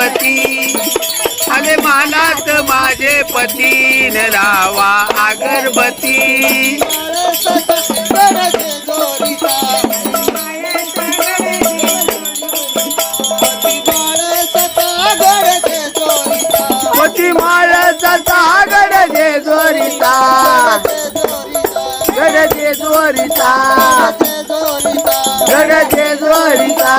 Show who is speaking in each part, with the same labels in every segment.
Speaker 1: पती. आले मानात माझे पती न लावा अगरबती. पती माळाचा गड दे जोरिता गड दे जोरिता गड दे जोरिता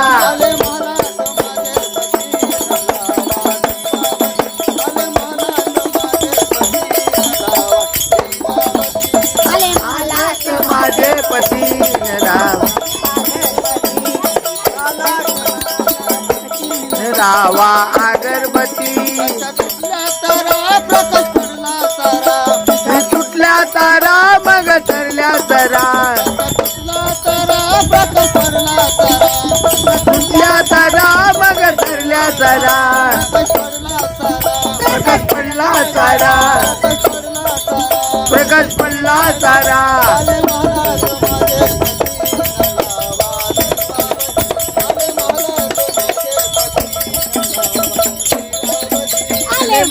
Speaker 1: सावा अगरबती तुटल्या तारा मग तरल्या तारा. तुटल्या तारा मग तरल्या तारा. प्रकट पडला तारा. प्रकट पडला तारा.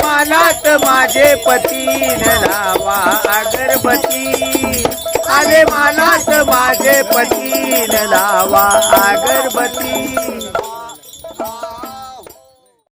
Speaker 1: मानात माझे पतीन लावा अगरबती आले मानात माझे पतीन लावा अगरबती